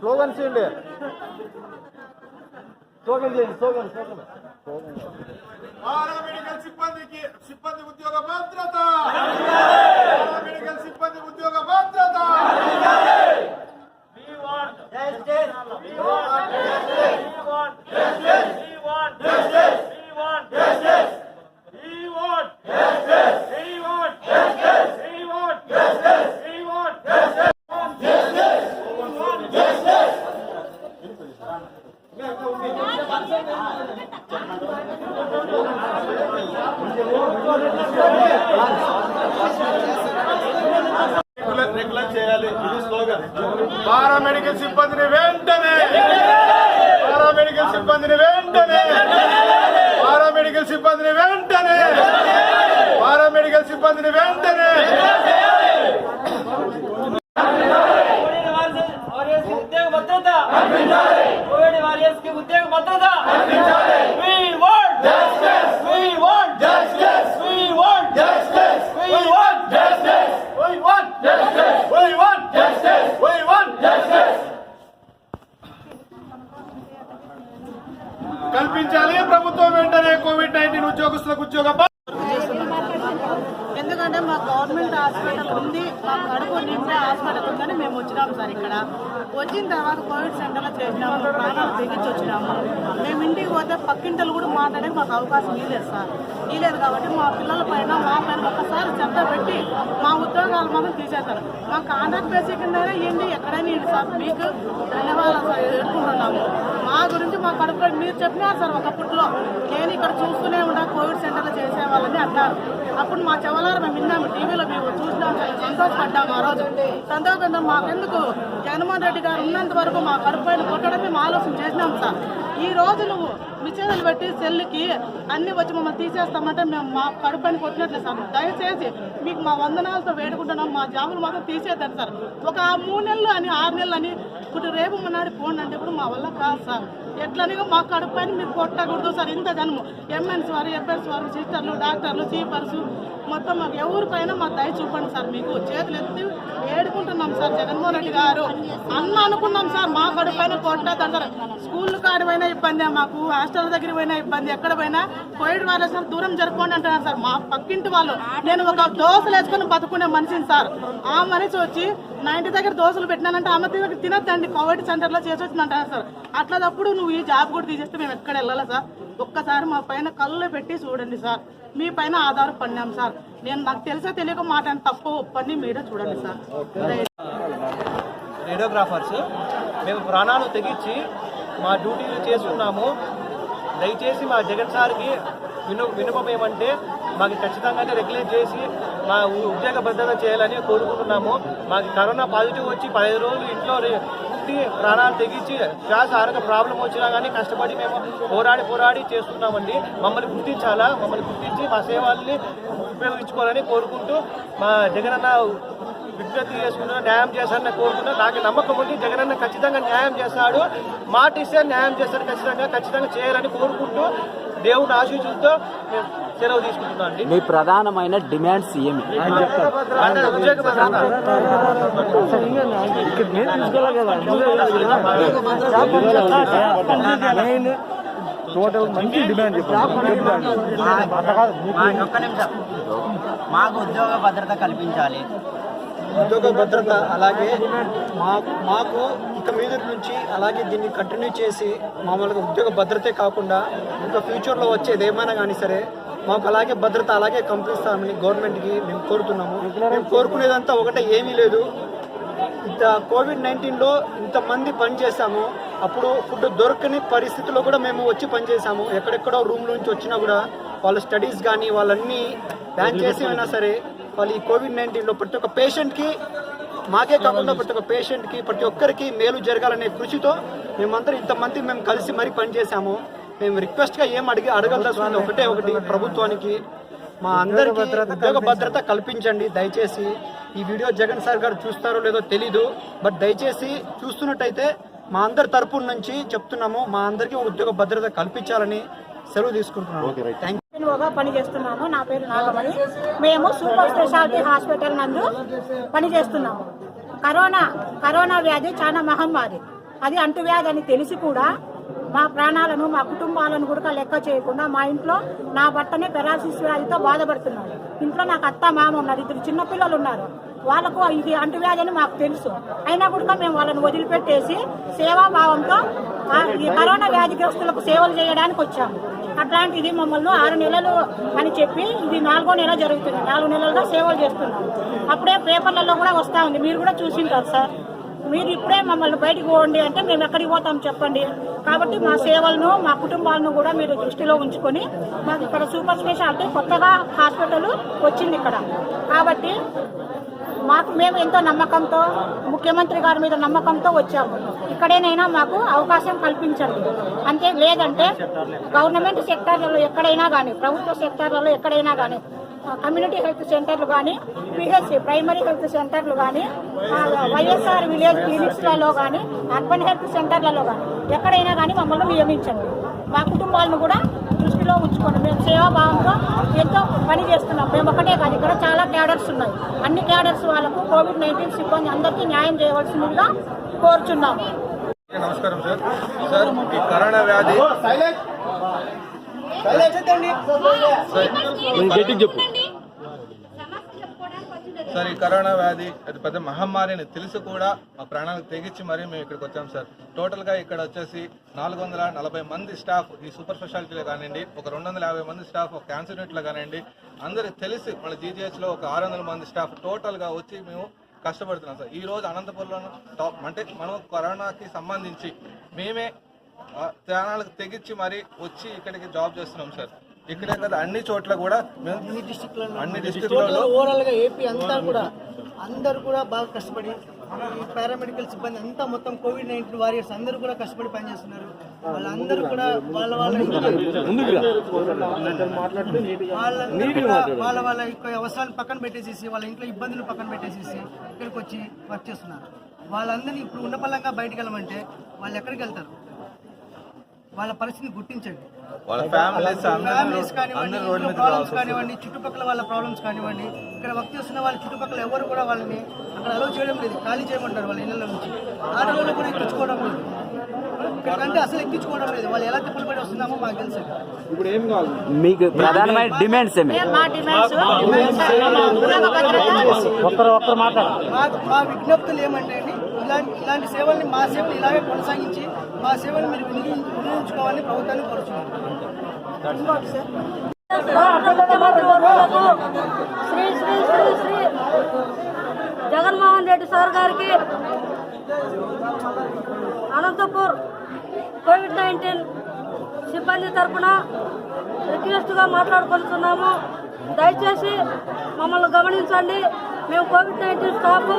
Slogans చేయండి. Slogan చేయండి slogan slogan. Paramedical సిబ్బందికి సిబ్బంది ఉద్యోగ భద్రత. పారామెడికల్ సిబ్బంది ఉద్యోగ భద్రత. రెగ్యులర్ పారామెడికల్ సిబ్బందిని వెంటనే పారామెడికల్ సిబ్బందిని వెంటనే పారామెడికల్ సిబ్బందిని వెంటనే పారామెడికల్ సిబ్బందిని వెంటనే ఉద్యోగ ఎందుకంటే మా గవర్నమెంట్ హాస్పిటల్ ఉంది మా కడుపు నిండా హాస్పిటల్ ఉందని మేము వచ్చినాము సార్ ఇక్కడ. వచ్చిన తర్వాత కోవిడ్ సెంటర్లో చేసినాము ప్రాణాలు తెగించి వచ్చినాము. మేము ఇంటికి పోతే పక్కింటలు కూడా మాట్లాడే మాకు అవకాశం ఇవ్వలేదు సార్. ఇవ్వలేదు కాబట్టి మా పిల్లల పైన మా పైన ఒక్కసారి చెత్త పెట్టి మా ఉద్యోగాలు మాత్రం తీసేస్తారు. మా కాంట్రాక్ట్ బేసిక్ కింద ఏంటి ఎక్కడైనా సార్? మీకు ధన్యవాదాలు సార్ ఎదుర్కొంటున్నాము. మా మీరు చెప్పినారు సార్ ఒకప్పుడులో నేను ఇక్కడ చూస్తూనే ఉన్నా కోవిడ్ సెంటర్లో చేసేవాళ్ళని అన్నారు. అప్పుడు మా చెవలారు మేము విన్నాము టీవీలో మేము చూసినాం సార్. సంతోషపడ్డాము ఆ రోజు. సంతోషంగా మాకెందుకు? జగన్మోహన్ రెడ్డి గారు ఉన్నంత వరకు మా కడుపు పైన కొట్టడం మేము ఆలోచన చేసినాం సార్. ఈ రోజు నువ్వు విచ్ఛేదలు పెట్టి సెల్కి అన్ని వచ్చి మమ్మల్ని తీసేస్తామంటే మేము మా కడుపు పైన కొట్టినట్లే సార్. దయచేసి మీకు మా వందనాలతో వేడుకుంటున్నాం. మా జాబులు మాత్రం తీసేద్దాం సార్. ఒక మూడు నెలలు అని ఆరు నెలలు అని ఇప్పుడు రేపు మనాడు పోండి అంటే ఇప్పుడు మా వల్ల కాదు సార్. ఎట్లనిగో మా కడుపు పైన మీరు కొట్టకూడదు సార్. ఇంత జన్మ. ఎంఎన్స్ వారు ఎఫ్ఎస్ వారు సిస్టర్లు డాక్టర్లు సీపర్సు మొత్తం మాకు ఎవరి పైన మా దయ చూపండి సార్ మీకు. చేతులు ఎత్తి ఏడుకుంటున్నాం సార్ జగన్మోహన్ రెడ్డి గారు. అన్న అనుకున్నాం సార్ మా కడుపు పైన కొట్టద్దు సార్. స్కూల్ కాడ పోయినా ఇబ్బంది మాకు హాస్టల్ దగ్గర పోయినా ఇబ్బంది. ఎక్కడ పోయినా కోవిడ్ వైరస్ సార్ దూరం జరుపుకోండి అంటున్నారు సార్. మా పక్కింటి వాళ్ళు. నేను ఒక దోశలు వేసుకొని బతుకునే మనిషిని సార్. ఆ మనిషి వచ్చి నా ఇంటి దగ్గర దోశలు పెట్టినానంటే ఆమె దగ్గర తినద్దండి. కోవిడ్ సెంటర్లో చేసి వచ్చిందంటారు సార్. అట్లా తప్పుడు నువ్వు ఈ జాబ్ కూడా తీసేస్తే మేము ఎక్కడ వెళ్ళాలా సార్? ఒక్కసారి మా పైన కళ్ళు పెట్టి చూడండి సార్. మీ పైన ఆధారపడినాం సార్. నేను నాకు తెలిసే తెలియక మాట తప్పు ఒప్పని మీరే చూడండి సార్. రేడియోగ్రాఫర్స్ మేము ప్రాణాలు తెగించి మా డ్యూటీలు చేసుకున్నాము దయచేసి మా జగన్ సార్కి విను వినపం ఏమంటే మాకు ఖచ్చితంగానే రెగ్యులేట్ చేసి మా ఉద్యోగ భద్రత చేయాలని కోరుకుంటున్నాము. మాకు కరోనా పాజిటివ్ వచ్చి పదిహేను రోజులు ఇంట్లో రే- ఉండి ప్రాణాలు తెగించి శ్వాస ఆరోగ్య ప్రాబ్లం వచ్చినా కానీ కష్టపడి మేము పోరాడి పోరాడి చేస్తున్నామండి. మమ్మల్ని గుర్తించాలా? మమ్మల్ని గుర్తించి మా సేవల్ని ఉపయోగించుకోవాలని కోరుకుంటూ మా జగనన్న విజ్ఞప్తి చేసుకున్నా న్యాయం చేశారని కోరుకున్నా నాకు నమ్మకం ఉంది. జగనన్న ఖచ్చితంగా న్యాయం చేస్తాడు. మాట ఇస్తే న్యాయం చేస్తాడు ఖచ్చితంగా ఖచ్చితంగా చేయాలని కోరుకుంటూ దేవుని ఆశీస్సులతో మేము సెలవు తీసుకుంటున్నాం అండి. మీ ప్రధానమైన డిమాండ్స్ ఏమి టోటల్ మంచి డిమాండ్ చెప్పండి ఒక్క నిమిషం మాకు ఉద్యోగ భద్రత కల్పించాలి. ఉద్యోగ భద్రత అలాగే మాకు మాకు ఇక మీద నుంచి అలాగే దీన్ని కంటిన్యూ చేసి మామూలుగా ఉద్యోగ భద్రతే కాకుండా ఇంకా ఫ్యూచర్లో వచ్చేది ఏమైనా కానీ సరే మాకు అలాగే భద్రత అలాగే కంపిస్తామని గవర్నమెంట్కి మేము కోరుతున్నాము. మేము కోరుకునేదంతా ఒకటే ఏమీ లేదు. ఇంత కోవిడ్ నైన్టీన్లో ఇంతమంది పనిచేసాము అప్పుడు ఫుడ్ దొరకని పరిస్థితుల్లో కూడా మేము వచ్చి పనిచేసాము ఎక్కడెక్కడో రూమ్ నుంచి వచ్చినా కూడా వాళ్ళ స్టడీస్ కానీ వాళ్ళన్నీ బ్యాన్ చేసి అయినా సరే వాళ్ళు ఈ కోవిడ్ నైన్టీన్లో ప్రతి ఒక్క పేషెంట్కి మాకే కాకుండా ప్రతి ఒక్క పేషెంట్కి ప్రతి ఒక్కరికి మేలు జరగాలనే కృషితో మేమందరం ఇంతమంది మేము కలిసి మరీ పనిచేసాము మేము రిక్వెస్ట్గా ఏం అడిగి అడగదలుచుకుంది ఒకటే ఒకటి ప్రభుత్వానికి. మా అందరికీ ఉద్యోగ భద్రత కల్పించండి దయచేసి. ఈ వీడియో జగన్ సార్ గారు చూస్తారో లేదో తెలీదు. బట్ దయచేసి చూస్తున్నట్టయితే మా అందరి తరపు నుంచి చెప్తున్నాము మా అందరికీ ఉద్యోగ భద్రత కల్పించాలని సెలవు తీసుకుంటున్నాము. థ్యాంక్ పని పనిచేస్తున్నాము. నా పేరు నాగమణి. మేము సూపర్ స్పెషాలిటీ హాస్పిటల్ నందు పనిచేస్తున్నాము. కరోనా కరోనా వ్యాధి చాలా మహమ్మారి. అది అంటువ్యాధి అని తెలిసి కూడా మా ప్రాణాలను మా కుటుంబాలను కూడా లెక్క చేయకుండా మా ఇంట్లో నా భర్తనే పెరాసిస్ వ్యాధితో బాధపడుతున్నాను ఇంట్లో నాకు అత్త మామ ఉన్నారు. ఇద్దరు చిన్నపిల్లలు ఉన్నారు. వాళ్ళకు ఇది అంటువ్యాధి అని మాకు తెలుసు. అయినా కూడా మేము వాళ్ళని వదిలిపెట్టేసి సేవాభావంతో ఈ కరోనా వ్యాధిగ్రస్తులకు సేవలు చేయడానికి వచ్చాము. అట్లాంటిది మమ్మల్ని ఆరు నెలలు అని చెప్పి ఇది నాలుగో నెల జరుగుతుంది. నాలుగు నెలలుగా సేవలు చేస్తున్నాం. అప్పుడే పేపర్లలో కూడా వస్తూ ఉంది. మీరు కూడా చూసింటారు సార్. మీరు ఇప్పుడే మమ్మల్ని బయటికి పోండి అంటే మేము ఎక్కడికి పోతాం చెప్పండి. కాబట్టి మా సేవలను మా కుటుంబాలను కూడా మీరు దృష్టిలో ఉంచుకొని మాకు ఇక్కడ సూపర్ స్పెషాలిటీ కొత్తగా హాస్పిటల్ వచ్చింది ఇక్కడ. కాబట్టి మాకు మేము ఎంతో నమ్మకంతో ముఖ్యమంత్రి గారి మీద నమ్మకంతో వచ్చాము. ఇక్కడేనైనా మాకు అవకాశం కల్పించండి. అంతే లేదంటే గవర్నమెంట్ సెక్టార్లలో ఎక్కడైనా కానీ ప్రభుత్వ సెక్టార్లలో ఎక్కడైనా కానీ కమ్యూనిటీ హెల్త్ సెంటర్లు కానీ పిహెచ్సి ప్రైమరీ హెల్త్ సెంటర్లు కానీ వైఎస్ఆర్ విలేజ్ క్లినిక్స్లలో కానీ అర్బన్ హెల్త్ సెంటర్లలో కానీ ఎక్కడైనా కానీ మమ్మల్ని నియమించండి. మా కుటుంబాలను కూడా దృష్టిలో ఉంచుకోండి. మేము సేవాభావంతో ఎంతో పని చేస్తున్నాం. మేము ఒకటే కాదు ఇక్కడ చాలా క్యాడర్స్ ఉన్నాయి. అన్ని క్యాడర్స్ వాళ్ళకు కోవిడ్ నైన్టీన్ సిబ్బంది అందరికీ న్యాయం చేయవలసిందిగా కోరుచున్నాము నమస్కారం సార్. సార్ ఈ కరోనా వ్యాధి చెప్పు. సార్ ఈ కరోనా వ్యాధి అది పెద్ద మహమ్మారి అని తెలిసి కూడా. మా ప్రాణాలకు తెగించి మరీ మేము ఇక్కడికి వచ్చాం సార్. టోటల్గా ఇక్కడ వచ్చేసి నాలుగు వందల నలభై మంది స్టాఫ్ ఈ సూపర్ స్పెషాలిటీలో కానివ్వండి ఒక రెండు వందల యాభై మంది స్టాఫ్ ఒక క్యాన్సర్ యూనిట్లో కానివ్వండి అందరికి తెలిసి మన జీజీహెచ్లో ఒక ఆరు వందల మంది స్టాఫ్ టోటల్గా వచ్చి మేము కష్టపడుతున్నాం సార్. ఈ రోజు అనంతపురంలో టాప్ అంటే మనం కరోనాకి సంబంధించి మేమే ప్రాణాలకు తెగించి మరి వచ్చి ఇక్కడికి జాబ్ చేస్తున్నాం సార్. ఇక్కడే కదా అన్ని చోట్ల కూడా అన్ని ఓవరాల్గా ఏపీ అంతా కూడా అందరూ కూడా బాగా కష్టపడి ఈ పారామెడికల్ సిబ్బంది అంతా మొత్తం కోవిడ్ నైన్టీన్ వారియర్స్ అందరూ కూడా కష్టపడి పనిచేస్తున్నారు. వాళ్ళందరూ కూడా వాళ్ళ వాళ్ళ వాళ్ళ వాళ్ళ యొక్క అవసరాలను పక్కన పెట్టేసేసి వాళ్ళ ఇంట్లో ఇబ్బందులు పక్కన పెట్టేసేసి ఇక్కడికి వచ్చి వర్క్ చేస్తున్నారు. వాళ్ళందరినీ ఇప్పుడు ఉన్న పళ్ళంగా బయటకు వెళ్ళమంటే వాళ్ళు ఎక్కడికి వెళ్తారు? వాళ్ళ పరిస్థితిని గుర్తించండి. వాళ్ళ ఫ్యామిలీస్ ఫ్యామిలీస్ కానివ్వండి ప్రాబ్లమ్స్ కానివ్వండి చుట్టుపక్కల వాళ్ళ ప్రాబ్లమ్స్ కానివ్వండి ఇక్కడ వర్క్ చేస్తున్న వాళ్ళ చుట్టుపక్కల ఎవరు కూడా వాళ్ళని అక్కడ అలౌ చేయడం లేదు ఖాళీ చేయమంటారు వాళ్ళ ఇళ్ళ నుంచి. ఆటోలో కూడా ఎక్కించుకోవడం లేదు. అసలు ఎక్కించుకోవడం లేదు. వాళ్ళు ఎలా తిప్పలు పడి వస్తున్నామో మాకు తెలుసు. మీకు ప్రధానమైన డిమాండ్స్ ఏమి? మేము మా డిమాండ్స్ ఉద్యోగ భద్రత మా మా విజ్ఞప్తులు ఏమంటే అండి ఇలాంటి ఇలాంటి సేవల్ని మా సేవలు ఇలాగే కొనసాగించి మా సేవలు మీరు వినియోగి- వినియోగించుకోవాలని ప్రభుత్వాన్ని కోరుచున్నాను శ్రీ శ్రీ శ్రీ శ్రీ జగన్మోహన్ రెడ్డి సార్ గారికి అనంతపూర్ కోవిడ్ నైన్టీన్ సిబ్బంది తరఫున రిక్వెస్ట్గా మాట్లాడుకుంటున్నాము. దయచేసి మమ్మల్ని గమనించండి. మేము COVID nineteen staff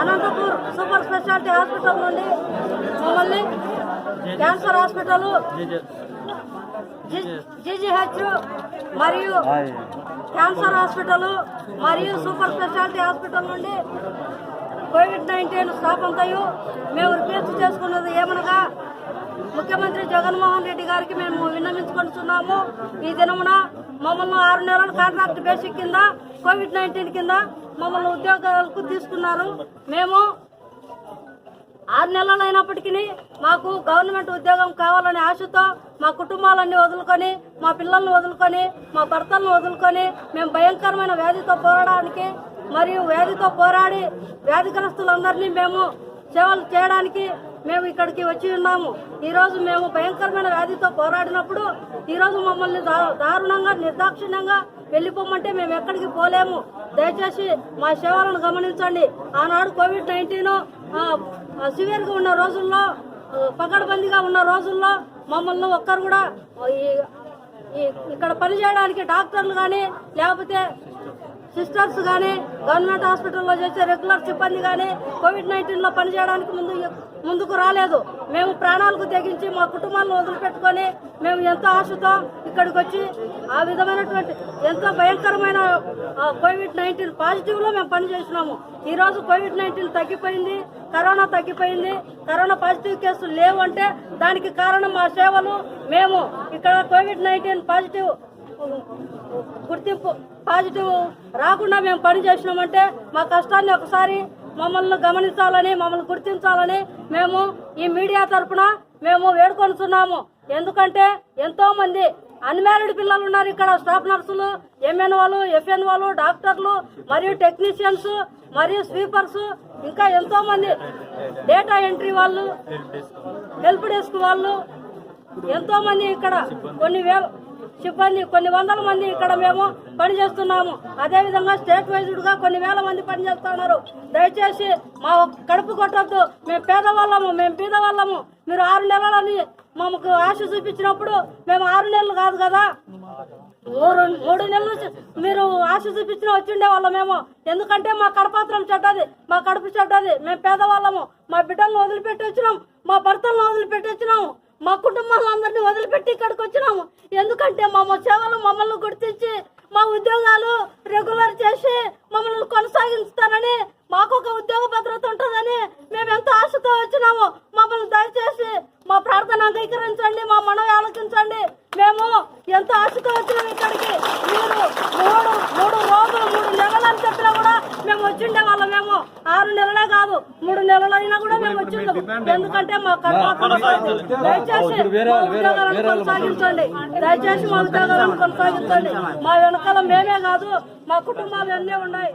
Anantapur super speciality hospital నుండి మమ్మల్ని క్యాన్సర్ హాస్పిటల్ జీజీహెచ్ మరియు క్యాన్సర్ హాస్పిటల్ మరియు సూపర్ స్పెషాలిటీ హాస్పిటల్ నుండి కోవిడ్ నైన్టీన్ స్థాపంతయు మేము రిక్వెస్ట్ చేసుకున్నది ఏమనగా ముఖ్యమంత్రి జగన్మోహన్ రెడ్డి గారికి మేము విన్నవించుకుంటున్నాము. ఈ దినమున మమ్మల్ని ఆరు నెలల కాంట్రాక్ట్ బేసిక్ కింద కోవిడ్ నైన్టీన్ కింద మమ్మల్ని ఉద్యోగాలకు తీసుకున్నారు. మేము ఆరు నెలలు అయినప్పటికీ మాకు గవర్నమెంట్ ఉద్యోగం కావాలనే ఆశతో మా కుటుంబాలన్నీ వదులుకొని మా పిల్లల్ని వదులుకొని మా భర్తలను వదులుకొని మేము భయంకరమైన వ్యాధితో పోరాడడానికి మరియు వ్యాధితో పోరాడి వ్యాధిగ్రస్తులందరినీ మేము సేవలు చేయడానికి మేము ఇక్కడికి వచ్చి ఉన్నాము. ఈరోజు మేము భయంకరమైన వ్యాధితో పోరాడినప్పుడు ఈరోజు మమ్మల్ని దారుణంగా నిర్దాక్షిణ్యంగా వెళ్ళిపోమంటే మేము ఎక్కడికి పోలేము. దయచేసి మా సేవలను గమనించండి. ఆనాడు కోవిడ్ నైన్టీన్ సివియర్గా ఉన్న రోజుల్లో ఆ, పకడ్బందీగా ఉన్న రోజుల్లో మమ్మల్ని ఒక్కరు కూడా ఈ ఇక్కడ పనిచేయడానికి డాక్టర్లు కానీ లేకపోతే సిస్టర్స్ కానీ గవర్నమెంట్ హాస్పిటల్లో చేసే రెగ్యులర్ సిబ్బంది కానీ కోవిడ్ నైన్టీన్లో పనిచేయడానికి ముందు ముందుకు రాలేదు. మేము ప్రాణాలకు తెగించి మా కుటుంబాలను వదిలిపెట్టుకొని మేము ఎంతో ఆశతో ఇక్కడికి వచ్చి ఆ విధమైనటువంటి ఎంతో భయంకరమైన కోవిడ్ నైన్టీన్ పాజిటివ్లో మేము పనిచేసినాము ఈరోజు కోవిడ్ నైన్టీన్ తగ్గిపోయింది కరోనా తగ్గిపోయింది కరోనా పాజిటివ్ కేసులు లేవు అంటే దానికి కారణం మా సేవలు. మేము ఇక్కడ కోవిడ్ నైన్టీన్ పాజిటివ్ గుర్తింపు పాజిటివ్ రాకుండా మేము పని చేసినామంటే మా కష్టాన్ని ఒకసారి మమ్మల్ని గమనించాలని మమ్మల్ని గుర్తించాలని మేము ఈ మీడియా తరపున మేము వేడుకొనుచున్నాము. ఎందుకంటే ఎంతో మంది అన్మ్యారీడ్ పిల్లలు ఉన్నారు ఇక్కడ స్టాఫ్ నర్సులు ఎంఎన్ వాళ్ళు ఎఫ్ఎన్ వాళ్ళు డాక్టర్లు మరియు టెక్నీషియన్స్ మరియు స్వీపర్స్ ఇంకా ఎంతో మంది డేటా ఎంట్రీ వాళ్ళు హెల్ప్ డెస్క్ వాళ్ళు ఎంతో మంది ఇక్కడ కొన్ని వేల సిబ్బంది కొన్ని వందల మంది ఇక్కడ మేము పనిచేస్తున్నాము. అదే విధంగా స్టేట్ వైజ్డ్గా కొన్ని వేల మంది పనిచేస్తున్నారు. దయచేసి మా కడుపు కొట్టద్దు. మేము పేదవాళ్ళము మేము బీదవాళ్ళము. మీరు ఆరు నెలలని మాకు ఆశ చూపించినప్పుడు మేము ఆరు నెలలు కాదు కదా? మూడు మూడు నెలలు మీరు ఆశ చూపించిన వచ్చిండే వాళ్ళమేమో ఎందుకంటే మా కడపాత్రం చెడ్డది మా కడుపు చెడ్డది. మేము పేదవాళ్ళము. మా బిడ్డలను వదిలిపెట్టి వచ్చినాం మా భర్తలను వదిలిపెట్టి వచ్చినాము మా కుటుంబాలందరినీ వదిలిపెట్టి ఇక్కడికి వచ్చినాము. ఎందుకంటే మా సేవలు మమ్మల్ని గుర్తించి మా ఉద్యోగాలు రెగ్యులర్ చేసి మమ్మల్ని కొనసాగిస్తారని మాకు ఒక ఉద్యోగ భద్రత ఉంటుందని మేము ఎంతో ఆశతో వచ్చినాము. మమ్మల్ని దయచేసి మా ప్రార్థన అంగీకరించండి మా మనవి ఆలోచించండి. మేము ఎంతో ఆశతో వచ్చినాము ఇక్కడికి మీరు మూడు మూడు రోజులు మూడు నెలలు అని చెప్పినా కూడా మేము వచ్చిండే వాళ్ళం మేము ఆరు నెలలే కాదు మూడు నెలలైనా కూడా మేము వచ్చిందాం ఎందుకంటే మా కర్మ దయచేసి మా ఉద్యోగాలను కొనసాగించండి. దయచేసి మా ఉద్యోగాలను కొనసాగించండి. మా వెనకాల మేమే కాదు మా కుటుంబాలు అన్నీ ఉన్నాయి.